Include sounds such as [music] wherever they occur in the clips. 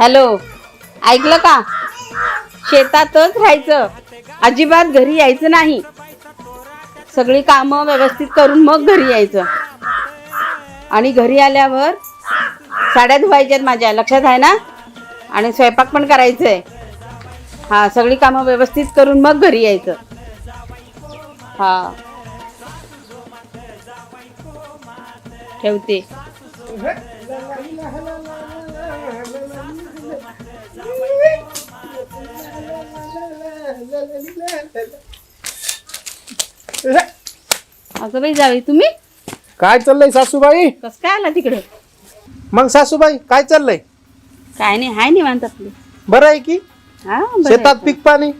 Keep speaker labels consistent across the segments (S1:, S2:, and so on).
S1: Hello ऐकलं का? शेतातच राहायचं. अजिबात घरी यायचं नाही. सगळी कामं व्यवस्थित करून मग घरी यायचं. आणि घरी आल्यावर साड्या धुवायच्यात माझ्या लक्षात आहे ना? आणि स्वयंपाक पण करायचं आहे हा सगळी कामं व्यवस्थित करून मग घरी यायचं. हा. ठेवते. अगं बाई जावे तुम्ही?
S2: काय चाललंय सासूबाई?
S1: कस काय आला तिकडे?
S2: मग सासूबाई काय चाललंय?
S1: काय नाही हाय निवांत आपली.
S2: बरं आहे की?
S1: हा बरं
S2: शेतात. पीक पाणी?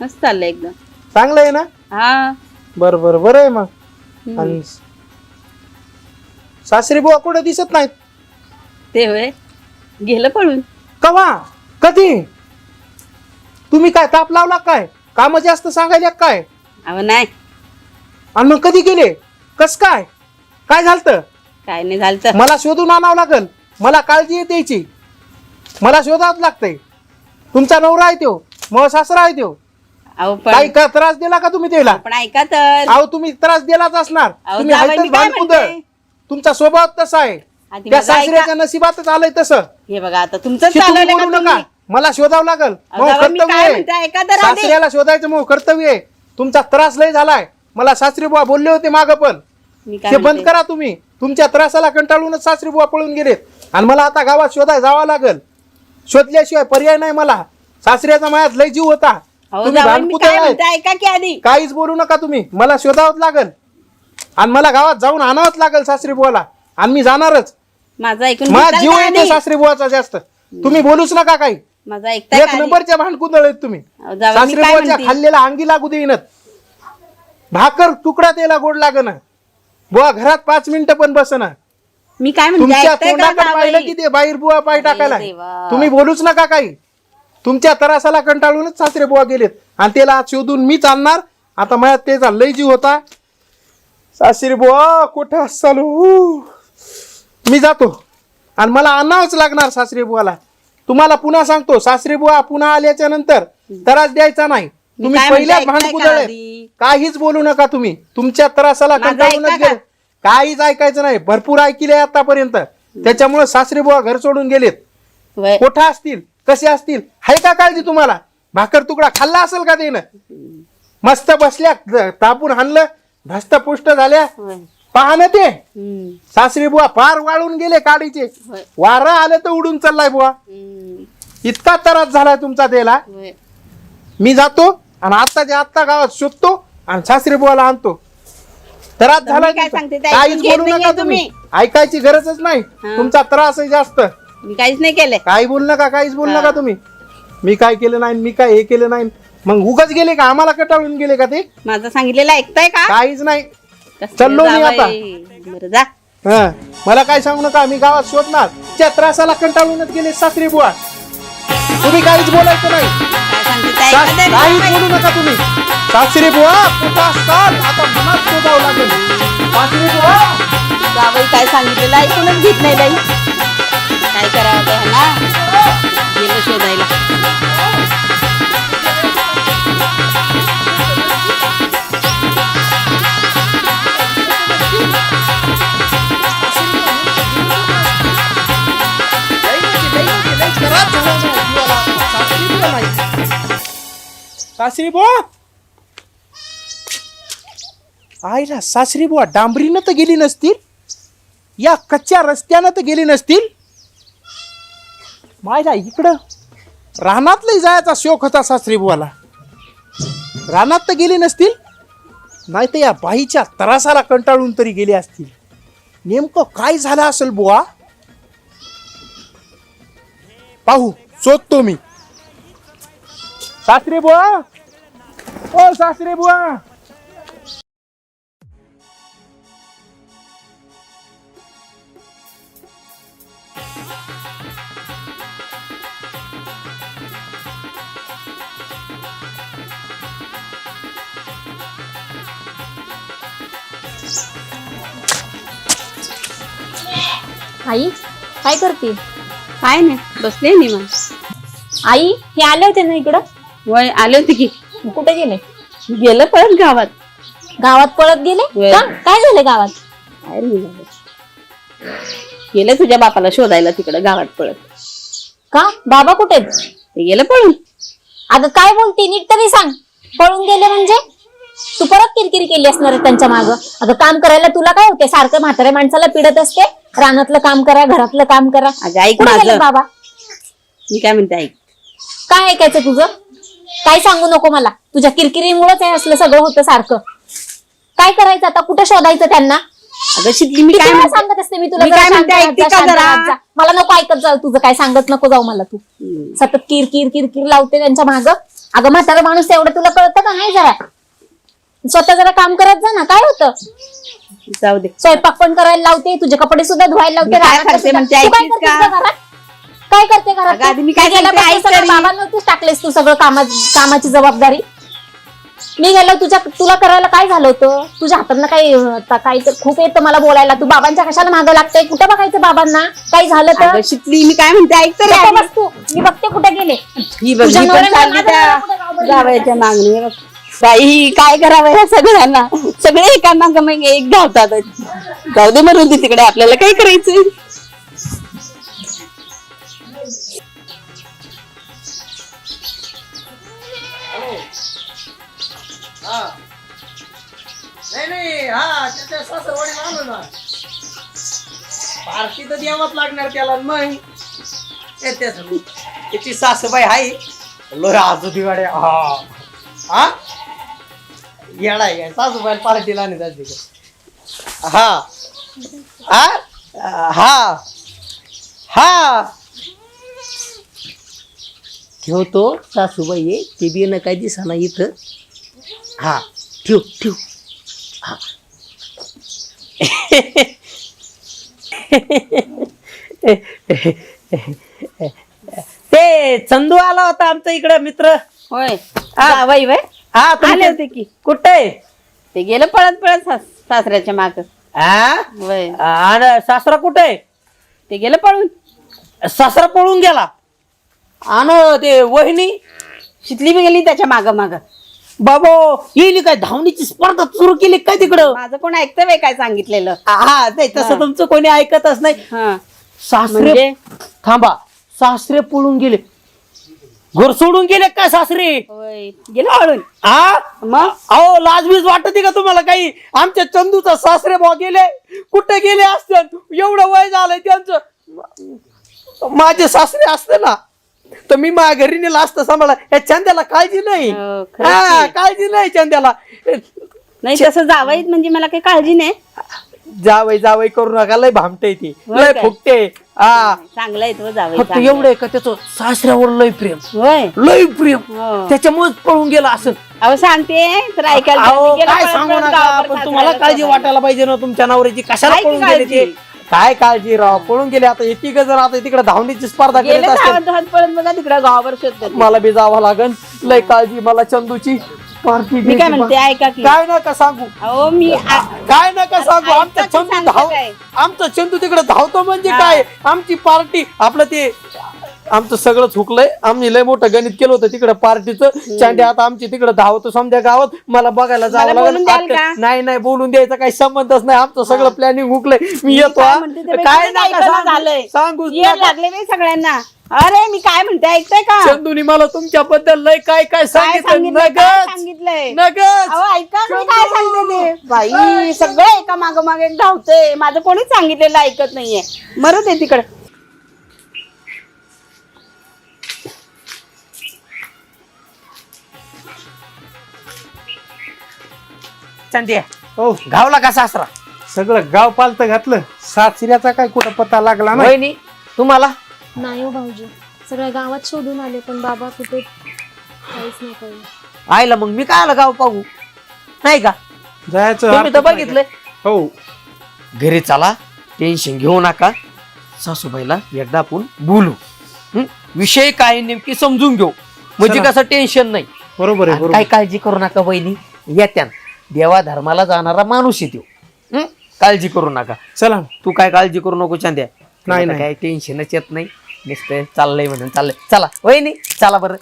S1: मस्त चाललंय एकदम.
S2: चांगलं आहे ना?
S1: हा.
S2: बरं बरं बरं आहे मग.
S1: हम्म.
S2: आणि सासरी बुवा कुठे दिसत नाहीत?
S1: ते होय. गेलं पळून.
S2: कवा? कधी? तुम्ही काय ताप लावला काय? काम जास्त सांगायला काय?
S1: अहो नाही.
S2: आणि मग कधी गेले? कस काय? काय झालं
S1: काय नाही झालं तर
S2: मला शोधून आणावं लागल. मला काळजी आहे त्याची. मला शोधावं लागतंय. तुमचा नवरा आहे तो. मग सासरा आहे तो.
S1: अहो
S2: काही
S1: पण
S2: का त्रास दिला का तुम्ही त्याला?
S1: पण ऐका तर.
S2: अहो तुम्ही त्रास दिलाच असणार.
S1: अहो,
S2: तुम्ही
S1: जावई,
S2: हायतच
S1: मी काय
S2: भांडकुदळ.
S1: म्हणते?
S2: तुमचा स्वभाव तसा आहे.
S1: आधी
S2: त्या
S1: माझं ऐका.
S2: सासऱ्याच्या नशिबातच आलंय तसं.
S1: हे बघा आता तुमचं
S2: का बोलू नका.
S1: तुम्ही?
S2: मला शोधावं लागल.
S1: मी
S2: कर्तव्य
S1: काय
S2: आहे.
S1: म्हणते ऐका तर आधी.
S2: सासऱ्याला शोधायचं मग कर्तव्य आहे. तुमचा त्रास लय झालाय. मला सासरी बुवा बोलले होते माग पण.
S1: मी काय
S2: ते बंद
S1: म्हणते?
S2: करा तुम्ही. तुमच्या त्रासाला कंटाळूनच सासरी बुवा पळून गेलेत. आणि मला आता गावात शोधाय जावं लागल. शोधल्याशिवाय पर्याय नाही मला. सासऱ्याचा मायात लय जीव होता.
S1: अहो,
S2: तुम्ही
S1: जावई, मी
S2: भांडकुदळ
S1: काय
S2: आहे.
S1: म्हणते ऐका की आधी.
S2: काहीच बोलू नका तुम्ही. मला शोधावंच लागल. आणि मला गावात जाऊन आणावंच लागल सासरी बुवाला. आणि मी जाणारच.
S1: माझा ऐकून
S2: माझा
S1: घेताल
S2: जीव
S1: का
S2: येते
S1: आधी?
S2: सासरी बुवाचा जास्त. तुम्ही बोलूच नका काही.
S1: माझा ऐकताय
S2: एक? नंबरच्या भांडकुदळ आहेत तुम्ही
S1: मी काय म्हणते?
S2: खाल्लेला अंगी लागू देईनच भाकर तुकडा त्याला गोड लागन. बुवा घरात पाच मिनिटं पण बसना.
S1: मी काय म्हणते?
S2: तुमच्या
S1: ऐकताय का
S2: तोंडाकडे
S1: जावई?
S2: पाहिलं की ते बाहेर बुवा पाय टाकायला?
S1: देवा.
S2: तुम्ही बोलूच नका काही. तुमच्या तरासाला कंटाळूनच सासरे बुवा गेलेत. आणि त्याला आज शोधून मीच आणणार. आता माझ्यात त्याचा लय जीव होता. सासरी बुवा कुठं चालू मी जातो. आणि मला आणावंच लागणार सासरी बुवाला. तुम्हाला पुन्हा सांगतो सासरी बुवा पुन्हा आल्याच्यानंतर त्रास द्यायचा नाही तुम्ही
S1: काय म्हणते,
S2: पहिल्याच
S1: ऐकताय का
S2: भांडकुदळ आहेत.
S1: आधी?
S2: काहीच बोलू नका तुम्ही तुमच्या त्रासाला
S1: माझं
S2: कंटाळूनच
S1: ऐका का?
S2: गेले काहीच ऐकायचं नाही भरपूर ऐकले आतापर्यंत त्याच्यामुळे सासरे बुवा घर सोडून गेलेत
S1: वय.
S2: कोठा असतील कसे असतील हाय का काळजी तुम्हाला भाकर तुकडा खाल्ला असेल का त्यानं मस्त बसल्या तापून हाणलं धस्तपुष्ट झाल्या
S1: वय.
S2: पहा ना ते.
S1: हम्म.
S2: सासरी बुवा फार वाळून गेले काडीचे. वारं आलं तर उडून चाललाय बुवा.
S1: हम्म.
S2: इतका त्रास झालाय तुमचा त्याला. मी जातो आणि आत्ताच्या आत्ता गावात शोधतो आणि सासरी बुवाला आणतो. त्रास
S1: तर
S2: झाला
S1: सांगते ते
S2: काहीच
S1: घेत
S2: बोलू नका
S1: नाहीये
S2: तुम्ही.
S1: तुम्ही.
S2: ऐकायची गरजच नाही.
S1: हा.
S2: तुमचा त्रास आहे जास्त.
S1: मी काहीच नाही केलंय.
S2: काही बोलू नका काहीच बोलू
S1: हा.
S2: नका तुम्ही. मी काय केलं नाही मी काय हे केलं नाही. मग उगाच गेले का? आम्हाला कटाळून गेले का ते?
S1: माझं सांगितलेलं ऐकताय का?
S2: काहीच नाही.
S1: कसलं
S2: चाललो मी आता.
S1: जावई. बरं जा.
S2: हा मला काय सांगू नका मी गावात शोधणार. त्या त्रासाला कंटाळूनच गेले सासरी बुवा. तुम्ही काहीच बोलायचं नाही.
S1: काय सांगते ते
S2: सा-
S1: ऐकताय का
S2: काहीच
S1: जावई?
S2: बोलू नका तुम्ही. सासरी बुवा कुठं असतात? आता मनात शोधावं लागेल. सासरी बुवा.
S1: जावई काय सांगितलेलं ऐकूनच घेत नाही बाई
S2: सासरी बुवा. आईला सासरी बुवा डांबरीनं तर गेली नसतील. या कच्च्या रस्त्यानं तर गेली नसतील. मायला इकडं रानातलंही जायचा शोक होता सासरी बुवाला. रानात तर गेली नसतील नाही तर या बाईच्या त्रासाला कंटाळून तरी गेले असतील. नेमकं काय झालं असेल बुवा? पाहू शोधतो मी. सासरे बुवा. ओ सासरे बुवा.
S3: आई काय करते?
S1: काय नाही बसले मी मग
S3: आई हे आले होते ना इकडं?
S1: वय आले होते की?
S3: कुठे गेले?
S1: गेलं परत गावात.
S3: गावात पळत गेले. का? काय झालं गावात.
S1: गेलं तुझ्या बापाला शोधायला तिकडे गावात पळत.
S3: का? बाबा कुठे? आहेत?
S1: ते गेलं पळून.
S3: अगं काय बोलते? नीट तरी सांग. पळून गेले म्हणजे? तू परत किरकिरी केली असणार आहे त्यांच्या माग. अगं काम करायला तुला काय होते? सारखं म्हाताऱ्या माणसाला पिडत असते? रानातलं काम करा घरातलं काम करा.
S1: अगं ऐक
S3: कुठे गेले
S1: माझं.
S3: बाबा?
S1: मी काय म्हणते ऐक.
S3: काय ऐकायचं तुझं? काय सांगू नको मला? तुझ्या किरकिरीमुळेच हे असलं सगळं होतं सारखं. काय करायचं आता? कुठं शोधायचं त्यांना?
S1: अगं शिकली मी
S3: किती
S1: काय
S3: वेळा
S1: म्हणते?
S3: सांगत असते मी तुला
S1: मी
S3: जरा
S1: काय
S3: शांत
S1: म्हणते,
S3: राहत
S1: ऐकते
S3: जा,
S1: का
S3: शांत
S1: जरा?
S3: राहत जा. मला नको ऐकत जाऊ तुझं. काय सांगत नको जाऊ मला तू.
S1: हम्म.
S3: सतत किर किर किर किर लावते त्यांच्या माग. अगं म्हातारा माणूस एवढं तुला कळतं का? नाही जरा. स्वतः जरा काम करत जा ना. काय होतं?
S1: जाऊ दे.
S3: स्वयंपाक पण करायला लावते. तुझे कपडे सुद्धा धुवायला लावते.
S1: मी काय करते
S3: सुद्धा.
S1: म्हणते,
S3: तू काय
S1: ऐकतीस
S3: करते
S1: का?
S3: घरात? काय करते घरात?
S1: अगं, आधी मी
S3: तू?
S1: काय
S3: मी गेल्यापासून
S1: करते, ऐक
S3: सगळं
S1: तरी.
S3: बाबांवरतीच टाकलेस तू सगळं कामा कामाची जबाबदारी. मी गेलो तुझ्या तुला करायला काय झालं होतं? तुझ्या हातातनं काही काही तर खूप येतं मला बोलायला. तू बाबांच्या कशाला मागं लागते? कुठं बघायचं बाबांना? काही झालं तर?
S1: अगं शिकली मी काय म्हणते ऐक तरी
S3: गप्प
S1: आधी.
S3: बस तू. मी बघते कुठे गेले.
S1: ही बघ
S3: तुझ्या
S1: ही पण
S3: नवऱ्याला
S1: चालली
S3: माझं
S1: त्या
S3: नवरा कुठं गावात
S1: जावयाच्या मागणी बघ. बाई काय करावं ह्या सगळ्यांना? सगळे एका माग मग एक धावतात. जाऊ दे मरून दे तिकडे आपल्याला काय करायचं
S4: नाही नाही हा त्याच्या सासरवाडीला आलो ना. पार्टी तर द्यावाच लागणार त्याला मग? त्याच- त्याची सासूबाई हाय. लोय आजू दिवाडे हा. हा? येडा आहे सासूबाई पार्टीला आणि जाते हा. हा? हा. हा. ठेवतो सासूबाई आहे ते बी न काय दिसाना इथं. हा. ठेव ठेव. [laughs] ते चंदू आला होता आमचा इकडे मित्र.
S1: होय.
S4: हा.
S1: जावई वय
S4: हा
S1: आले. होते की.
S4: कुठे
S1: ते गेलं पळत पळत सास- सासऱ्याच्या माग. वय
S4: आणि सासरा कुठे
S1: ते गेलं पळून.
S4: सासरा पळून गेला. आणि ते वहिनी.
S1: शिकली बी गेली त्याच्या माग माग.
S4: बाबो येईल काय? धावणीची स्पर्धा सुरू केली काय तिकडं?
S1: माझं कोण ऐकतं बाई काय सांगितलेलं?
S4: हा नाही तसं तुमचं कोणी ऐकतच नाही.
S1: हा.
S4: सासरे
S1: म्हणजे?
S4: थांबा सासरे पळून गेले. घर सोडून गेले काय सासरे?
S1: होय गेलं पळून
S4: हा
S1: मग?
S4: अहो लाजबीज वाटते का तुम्हाला काही? आमच्या चंदूचा सासरे भाऊ गेले कुठे गेले असते? एवढं वय झालंय त्यांचं. माझे सासरे असते ना. तर मी माझ्या घरी नेलं असतं सांभाळा या चंद्याला काळजी नाही.
S1: हो, खरंच
S4: हा. काळजी नाही चंद्याला.
S1: नाही तसं जावईत म्हणजे मला काही काळजी नाही.
S4: जावई जावई करू नका लय भामटे ती.
S1: होय
S4: लय
S1: काय?
S4: हा.
S1: चांगलं आहे तो जावई
S4: फक्त
S1: चांगलं
S4: एवढं आहे. का त्याचं सासऱ्यावर लय प्रेम.
S1: होय?
S4: लय प्रेम.
S1: हो.
S4: त्याच्यामुळेच पळून गेला असं.
S1: अहो सांगते तर ऐकायला
S4: अहो,
S1: गेलं
S4: काय सांगू नका
S1: गावावर
S4: पण तुम्हाला
S1: सासऱ्याला
S4: काळजी. वाटायला पाहिजे ना तुमच्या नवऱ्याची. कशाला
S1: काय ती
S4: पळून गेले ते?
S1: काळजी?
S4: काय काळजी राव? पळून गेले आता. येते का जर आता तिकडे धावणीची स्पर्धा करीत
S1: गेले
S4: असते
S1: धावत धावत पळत बघा तिकडे गावावर शोधतात
S4: मला बी जावं लागन. लय काळजी मला चंदूची. पार्टी
S1: मी काय म्हणते ऐका की.
S4: काय नका सांगू.
S1: अहो मी आ-
S4: काय नका सांगू. आमचा चंदू
S1: सांगता
S4: धाव
S1: काय?
S4: आमचा चंदू तिकडे धावतो म्हणजे
S1: हा.
S4: काय? आमची पार्टी आपलं ते आमचं सगळं चुकलंय. आम्ही लय मोठं गणित केलं होतं तिकडे पार्टीचं. चांडी आता आमची तिकडे धावतो समजा गावात. मला बघायला जावं
S1: मला बोलून द्याल
S4: लागेल
S1: का?
S4: नाही नाही बोलून द्यायचा काही संबंधच नाही. आमचं सगळं प्लॅनिंग हुकलंय. मी येतो
S1: काय. म्हणते ते बाई,
S4: काय
S1: कोणी
S4: नका
S1: ऐकलं
S4: सांगू.
S1: झालंय.
S4: सांगूच
S1: येड
S4: नका.
S1: लागले बाई सगळ्यांना. अरे मी काय म्हणते ऐकताय का?
S4: चंदूनी मला तुमच्याबद्दल लय काय काय
S1: काय
S4: सांगितलं?
S1: सांगितलं? काय
S4: नगच
S1: सांगितलंय?
S4: नगच
S1: अहो ऐका मी काय सांगते ते बाई सगळं एका माग माग एक धावतंय. माझं कोणीच सांगितलेलं ऐकत नाहीये. मरू दे तिकडे.
S4: चांदी
S2: हो.
S4: गावला का सासरा?
S2: सगळं गाव पालत घातलं. सासऱ्याचा काय कुठं पत्ता लागला नाही.
S4: वहिनी तुम्हाला?
S5: नाही हो भाऊजी. सगळ्या गावात शोधून आले पण बाबा कुठे काहीच नाही कळलं.
S4: आईला मग मी काय आलं गाव पाहू? नाही का?
S2: जायचं
S4: तुम्ही तर
S2: हरकत नाही
S4: बघितलंय?
S2: हो.
S4: घरी चला टेन्शन घेऊ नका. सासूबाईला एकदा आपण बोलू. हं? विषय काय नेमकी समजून घेऊ. म्हणजे
S2: चला.
S4: कसं टेन्शन नाही.
S2: बरोबर आहे
S4: आणि
S2: बरोबर
S4: काय काळजी करू नका बहिणी येत्या देवा धर्माला जाणारा माणूस येतो हं? काळजी करू नका.
S2: चला.
S4: तू काय काळजी करू नको चांद्या
S2: नाही, नाही.
S4: काय टेन्शनच येत नाही. दिसतंय चाललंय म्हणून चाललंय. चला. वहिनी चला बरं.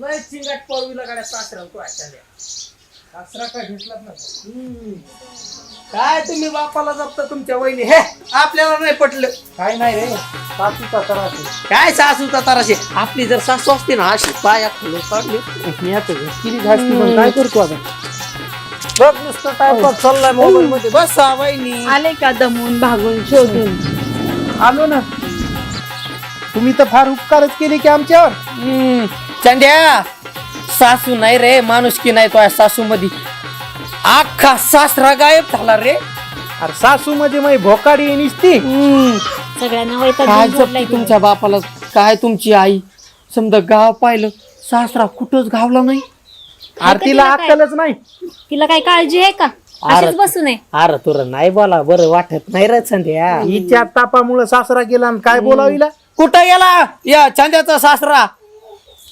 S2: लय चिंगाट पळवीला गाड्या सासरा तू काय घेतलाच ना
S4: काय तुम्ही बापाला जपता तुमच्या वहिनी? हे आपल्याला नाही पटलं.
S2: काय नाही रे. सासूचा त्रास आहे.
S4: काय सासू तराशे आपली जर सासू असते ना अशी पाया
S2: आता किती पण काय करतो आता?
S4: बघ नुसतं टाइमपास चाललाय मोबाईल मध्ये बस हा वहिनी.
S1: आले का दमून भागून शोधून?
S2: आलो ना. तुम्ही तर फार उपकारच केले की आमच्यावर.
S4: हम्म, चंद्या सासू नाही रे माणूस की नाही तो सासू मध्ये अख्खा सासरा गायब झाला रे.
S2: अरे सासू मध्ये मग भोकाडी निसती.
S6: सगळ्यांना वैताग
S4: काय
S6: घेऊन सोडलाय
S4: जपती तुमच्या बापाला? काय तुमची आई? समजा गाव पाहिलं सासरा कुठंच गावला नाही.
S2: अरे तिला अक्कलच नाही.
S6: तिला काय काळजी आहे का? अशीच बसू नये.
S4: अरे तुला नाही बोला बरं वाटत नाही रे संध्या.
S2: हिच्या तापामुळे सासरा गेला आणि काय बोलाविला
S4: कुठं गेला? या चंद्याचा सासरा.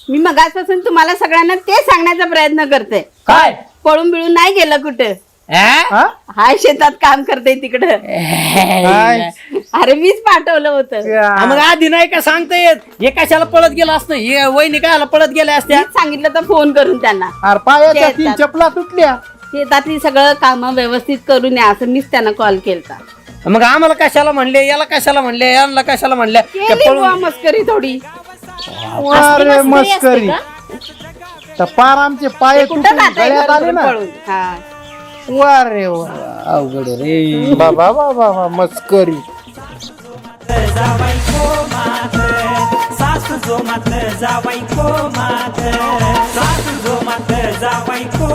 S1: मी मगाचपासून तुम्हाला सगळ्यांना ते सांगण्याचा प्रयत्न करते.
S4: काय?
S1: पळून बिळून नाही गेलं कुठं?
S4: अं?
S2: हा?
S1: हाय शेतात काम करते तिकडं.
S2: काय?
S1: अरे मीच पाठवलं होतं.
S4: हा, मग आधी नाही का सांगता येत? हे कशाला पळत गेलं असतं? हे वहिनी कायला पळत गेल्या असत्या?
S1: मीच सांगितलं तर फोन करून त्यांना.
S2: अरे पायाच्या
S1: शेतात.
S2: तीन चपला तुटल्या.
S1: शेतातली सगळं काम व्यवस्थित करून या असं मीच त्यांना कॉल केलता.
S4: मग आम्हाला कशाला म्हणले? याला कशाला म्हणले? यांना कशाला
S1: केली
S4: पळून
S1: बुवा मस्करी थोडी.
S2: अरे मस्करी. तर पार आमचे पाय
S1: कुठं
S2: आले ना. वा रे
S4: अवघड रे.
S2: बाबा बाबा बा मस्करी.
S7: जावाई को जो जावाई को